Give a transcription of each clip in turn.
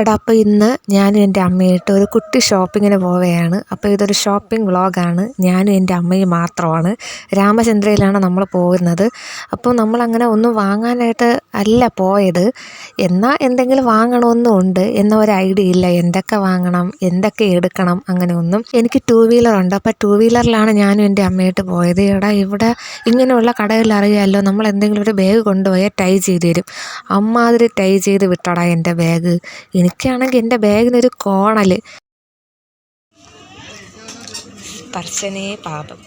എടാ അപ്പോൾ ഇന്ന് ഞാനും എന്റെ അമ്മയായിട്ട് ഒരു കുട്ടി ഷോപ്പിങ്ങിന് പോവുകയാണ്. അപ്പോൾ ഇതൊരു ഷോപ്പിംഗ് വ്ളോഗാണ്. ഞാനും എന്റെ അമ്മയും മാത്രമാണ്. രാമചന്ദ്രയിലാണ് നമ്മൾ പോകുന്നത്. അപ്പോൾ നമ്മളങ്ങനെ ഒന്നും വാങ്ങാനായിട്ട് അല്ല പോയത്. എന്നാൽ എന്തെങ്കിലും വാങ്ങണമെന്നും ഉണ്ട്. എന്ന ഒരു ഐഡിയ ഇല്ല. എന്തൊക്കെ വാങ്ങണം? എന്തൊക്കെ എടുക്കണം? അങ്ങനെ ഒന്നും എനിക്ക് ടൂ വീലറുണ്ട് അപ്പോൾ ടൂ വീലറിലാണ് ഞാനും എന്റെ അമ്മയായിട്ട് പോയത്. എടാ ഇവിടെ ഇങ്ങനെയുള്ള കടകളിൽ അറിയാമല്ലോ നമ്മൾ എന്തെങ്കിലും ഒരു ബാഗ് കൊണ്ടുപോയാൽ ടൈ ചെയ്ത് തരും. അമ്മാതിരി ടൈ ചെയ്ത് വിട്ടടാ എന്റെ ബാഗ്. എനിക്കാണെങ്കിൽ എന്റെ ബാഗിനൊരു കോണൽ സ്പർശനേ പാപം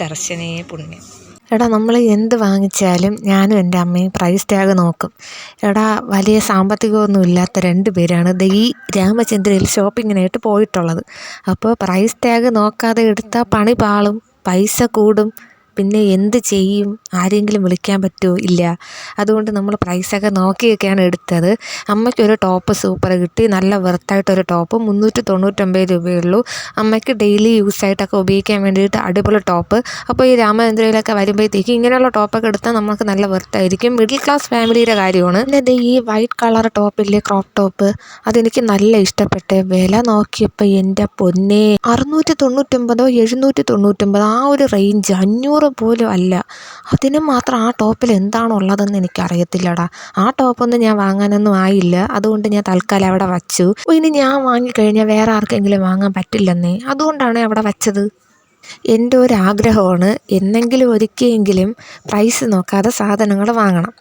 ദർശനേ പുണ്യം. എടാ നമ്മൾ എന്ത് വാങ്ങിച്ചാലും ഞാനും എന്റെ അമ്മയും പ്രൈസ് ടാഗ് നോക്കും. എടാ വലിയ സാമ്പത്തികമൊന്നും ഇല്ലാത്ത രണ്ട് പേരാണ് ദേ ഈ രാമചന്ദ്രയിൽ ഷോപ്പിങ്ങിനായിട്ട് പോയിട്ടുള്ളത്. അപ്പോൾ പ്രൈസ് ടാഗ് നോക്കാതെ എടുത്താൽ പണി പാളും പൈസ കൂടും. പിന്നെ എന്ത് ചെയ്യും? ആരെങ്കിലും വിളിക്കാൻ പറ്റുമോ? ഇല്ല. അതുകൊണ്ട് നമ്മൾ പ്രൈസൊക്കെ നോക്കിയൊക്കെയാണ് എടുത്തത്. അമ്മയ്ക്കൊരു ടോപ്പ് സൂപ്പർ കിട്ടി. നല്ല വെർത്തായിട്ടൊരു ടോപ്പ് മുന്നൂറ്റി തൊണ്ണൂറ്റൊമ്പത് രൂപയുള്ളൂ. അമ്മയ്ക്ക് ഡെയിലി യൂസ് യൂസായിട്ടൊക്കെ ഉപയോഗിക്കാൻ വേണ്ടിയിട്ട് അടിപൊളി ടോപ്പ് അപ്പോൾ ഈ രാമചന്ദ്രയിലൊക്കെ വരുമ്പോഴത്തേക്ക് ഇങ്ങനെയുള്ള ടോപ്പൊക്കെ എടുത്താൽ നമുക്ക് നല്ല വെർത്തായിരിക്കും മിഡിൽ ക്ലാസ് ഫാമിലിയുടെ കാര്യമാണ്. പിന്നെ ഈ വൈറ്റ് കളർ ടോപ്പില്ലേ ക്രോപ്പ് ടോപ്പ് അതെനിക്ക് നല്ല ഇഷ്ടപ്പെട്ട വില നോക്കിയപ്പോൾ എന്റെ പൊന്നേ. അറുന്നൂറ്റി തൊണ്ണൂറ്റൊമ്പതോ എഴുന്നൂറ്റി തൊണ്ണൂറ്റൊമ്പതോ ആ ഒരു റേഞ്ച് അഞ്ഞൂറ് പോലും അല്ല. അതിന് മാത്രം ആ ടോപ്പിൽ എന്താണോ ഉള്ളതെന്ന് എനിക്കറിയത്തില്ലടാ. ആ ടോപ്പൊന്നും ഞാൻ വാങ്ങാനൊന്നും ആയില്ല. അതുകൊണ്ട് ഞാൻ തൽക്കാലം അവിടെ വച്ചു. ഇനി ഞാൻ വാങ്ങിക്കഴിഞ്ഞാൽ വേറെ ആർക്കെങ്കിലും വാങ്ങാൻ പറ്റില്ലെന്നേ. അതുകൊണ്ടാണ് അവിടെ വച്ചത്. എന്റെ ഒരു ആഗ്രഹമാണ് എന്നെങ്കിലും ഒരിക്കലെങ്കിലും പ്രൈസ് നോക്കാതെ സാധനങ്ങൾ വാങ്ങണം.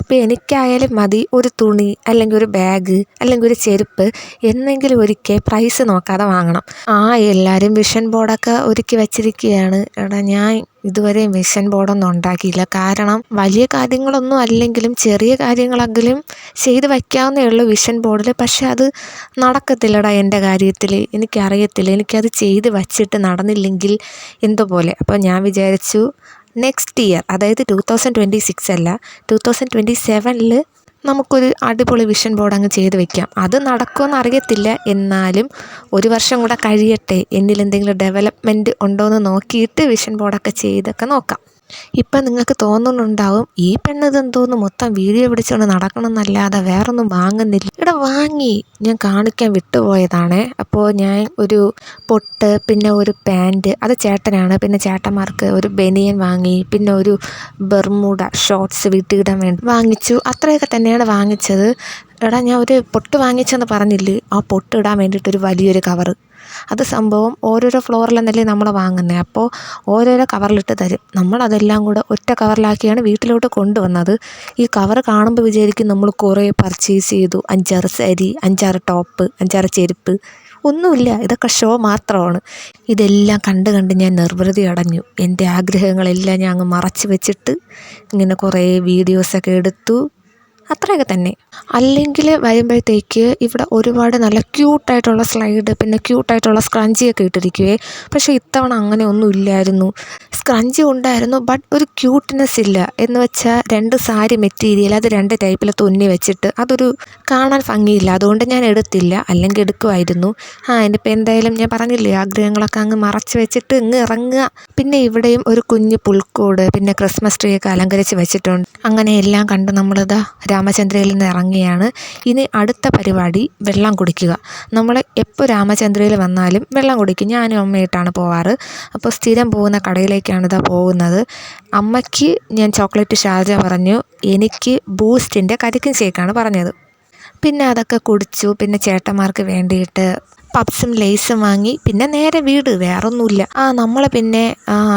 ഇപ്പോൾ എനിക്കായാലും മതി ഒരു തുണി അല്ലെങ്കിൽ ഒരു ബാഗ് അല്ലെങ്കിൽ ഒരു ചെരുപ്പ് എന്നെങ്കിലും ഒരിക്കൽ പ്രൈസ് നോക്കാതെ വാങ്ങണം. ആ എല്ലാവരും വിഷൻ ബോർഡൊക്കെ ഒരുക്കി വച്ചിരിക്കുകയാണ്. എടാ ഞാൻ ഇതുവരെ വിഷൻ ബോർഡൊന്നും ഉണ്ടാക്കിയില്ല. കാരണം വലിയ കാര്യങ്ങളൊന്നും അല്ലെങ്കിലും ചെറിയ കാര്യങ്ങളെങ്കിലും ചെയ്ത് വയ്ക്കാവുന്നേ ഉള്ളൂ വിഷൻ ബോർഡിൽ പക്ഷെ അത് നടക്കത്തില്ലടാ എന്റെ കാര്യത്തിൽ എനിക്കറിയത്തില്ല. എനിക്കത് ചെയ്ത് വച്ചിട്ട് നടന്നില്ലെങ്കിൽ എന്തോ പോലെ. അപ്പോൾ ഞാൻ വിചാരിച്ചു നെക്സ്റ്റ് ഇയർ അതായത് ടു തൗസൻഡ് ട്വന്റി സിക്സ് അല്ല ടു തൗസൻഡ് ട്വന്റി സെവനിൽ നമുക്കൊരു അടിപൊളി വിഷൻ ബോർഡ് അങ്ങ് ചെയ്ത് വെക്കാം. അത് നടക്കുമെന്ന് അറിയത്തില്ല. എന്നാലും ഒരു വർഷം കൂടെ കഴിയട്ടെ. എന്നിൽ എന്തെങ്കിലും ഡെവലപ്മെന്റ് ഉണ്ടോ എന്ന് നോക്കിയിട്ട് വിഷൻ ബോർഡൊക്കെ ചെയ്തൊക്കെ നോക്കാം. ഇപ്പം നിങ്ങൾക്ക് തോന്നുന്നുണ്ടാവും ഈ പെണ്ണ് എന്തോന്ന് മൊത്തം വീഡിയോ പിടിച്ചുകൊണ്ട് നടക്കണം എന്നല്ലാതെ വേറൊന്നും വാങ്ങുന്നില്ല. ഇവിടെ വാങ്ങി ഞാൻ കാണിക്കാൻ വിട്ടുപോയതാണ്. അപ്പോൾ ഞാൻ ഒരു പൊട്ട് പിന്നെ ഒരു പാന്റ് അത് ചേട്ടനാണ്. പിന്നെ ചേട്ടന്മാർക്ക് ഒരു ബനിയൻ വാങ്ങി പിന്നെ ഒരു ബെർമൂഡ ഷോർട്സ് വീട്ടിലിടാൻ വേണ്ടി വാങ്ങിച്ചു. അത്രയൊക്കെ തന്നെയാണ് വാങ്ങിച്ചത്. എടാ ഞാൻ ഒരു പൊട്ട് വാങ്ങിച്ചെന്ന് പറഞ്ഞില്ലേ? ആ പൊട്ട് ഇടാൻ വേണ്ടിയിട്ടൊരു വലിയൊരു കവറ് അത് സംഭവം ഓരോരോ ഫ്ലോറിലെന്നല്ലേ നമ്മൾ വാങ്ങുന്നത് അപ്പോൾ ഓരോരോ കവറിലിട്ട് തരും. നമ്മളതെല്ലാം കൂടെ ഒറ്റ കവറിലാക്കിയാണ് വീട്ടിലോട്ട് കൊണ്ടുവന്നത്. ഈ കവർ കാണുമ്പോൾ വിചാരിക്കും നമ്മൾ കുറേ പർച്ചേസ് ചെയ്തു. അഞ്ചാറ് സാരി അഞ്ചാറ് ടോപ്പ് അഞ്ചാറ് ചെരുപ്പ്. ഒന്നുമില്ല. ഇതൊക്കെ ഷോ മാത്രമാണ്. ഇതെല്ലാം കണ്ട് കണ്ട് ഞാൻ നിർവൃതി അടഞ്ഞു. എന്റെ ആഗ്രഹങ്ങളെല്ലാം ഞാൻ അങ്ങ് മറച്ചു വെച്ചിട്ട് ഇങ്ങനെ കുറേ വീഡിയോസൊക്കെ എടുത്തു. അത്രയൊക്കെ തന്നെ. അല്ലെങ്കിൽ വരുമ്പോഴത്തേക്ക് ഇവിടെ ഒരുപാട് നല്ല ക്യൂട്ടായിട്ടുള്ള സ്ലൈഡ് പിന്നെ ക്യൂട്ടായിട്ടുള്ള സ്ക്രഞ്ചിയൊക്കെ ഇട്ടിരിക്കുവേ. പക്ഷേ ഇത്തവണ അങ്ങനെ ഒന്നും ഇല്ലായിരുന്നു. സ്ക്രഞ്ചി ഉണ്ടായിരുന്നു ബട്ട് ഒരു ക്യൂട്ട്നെസ് ഇല്ല. എന്ന് വെച്ചാൽ രണ്ട് സാരി മെറ്റീരിയൽ അത് രണ്ട് ടൈപ്പിൽ തുന്നി വെച്ചിട്ട് അതൊരു കാണാൻ ഭംഗിയില്ല. അതുകൊണ്ട് ഞാൻ എടുത്തില്ല. അല്ലെങ്കിൽ എടുക്കുമായിരുന്നു ആ ഇനിയിപ്പോൾ എന്തായാലും ഞാൻ പറഞ്ഞില്ലേ ആഗ്രഹങ്ങളൊക്കെ അങ്ങ് മറച്ച് വെച്ചിട്ട് ഇങ്ങ് ഇറങ്ങുക. പിന്നെ ഇവിടെയും ഒരു കുഞ്ഞ് പുൽക്കൂട് പിന്നെ ക്രിസ്മസ് ട്രീ ഒക്കെ അലങ്കരിച്ച് വെച്ചിട്ടുണ്ട്. അങ്ങനെ എല്ലാം കണ്ട് നമ്മളിതാ രാമചന്ദ്രയിൽ നിന്ന് ഇറങ്ങിയാണ് ഇനി അടുത്ത പരിപാടി വെള്ളം കുടിക്കുക. നമ്മൾ എപ്പോൾ രാമചന്ദ്രയിൽ വന്നാലും വെള്ളം കുടിക്കും. ഞാനും അമ്മയായിട്ടാണ് പോവാറ്. അപ്പോൾ സ്ഥിരം പോകുന്ന കടയിലേക്കാണ് ഇതാ പോകുന്നത്. അമ്മയ്ക്ക് ഞാൻ ചോക്ലേറ്റ് ഷാർജ പറഞ്ഞു. എനിക്ക് ബൂസ്റ്റിന്റെ കരിക്കും ഷേക്കാണ് പറഞ്ഞത്. പിന്നെ അതൊക്കെ കുടിച്ചു. പിന്നെ ചേട്ടന്മാർക്ക് വേണ്ടിയിട്ട് പപ്സും ലേസും വാങ്ങി പിന്നെ നേരെ വീട് വേറൊന്നുമില്ല. ആ നമ്മൾ പിന്നെ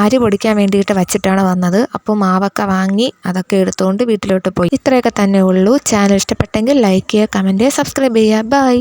അരി പൊടിക്കാൻ വേണ്ടിയിട്ട് വച്ചിട്ടാണ് വന്നത്. അപ്പോൾ മാവൊക്കെ വാങ്ങി അതൊക്കെ എടുത്തുകൊണ്ട് വീട്ടിലോട്ട് പോയി. ഇത്രയൊക്കെ തന്നെ ഉള്ളൂ. ചാനൽ ഇഷ്ടപ്പെട്ടെങ്കിൽ ലൈക്ക് ചെയ്യുക കമന്റ് ചെയ്യുക സബ്സ്ക്രൈബ് ചെയ്യുക. ബൈ.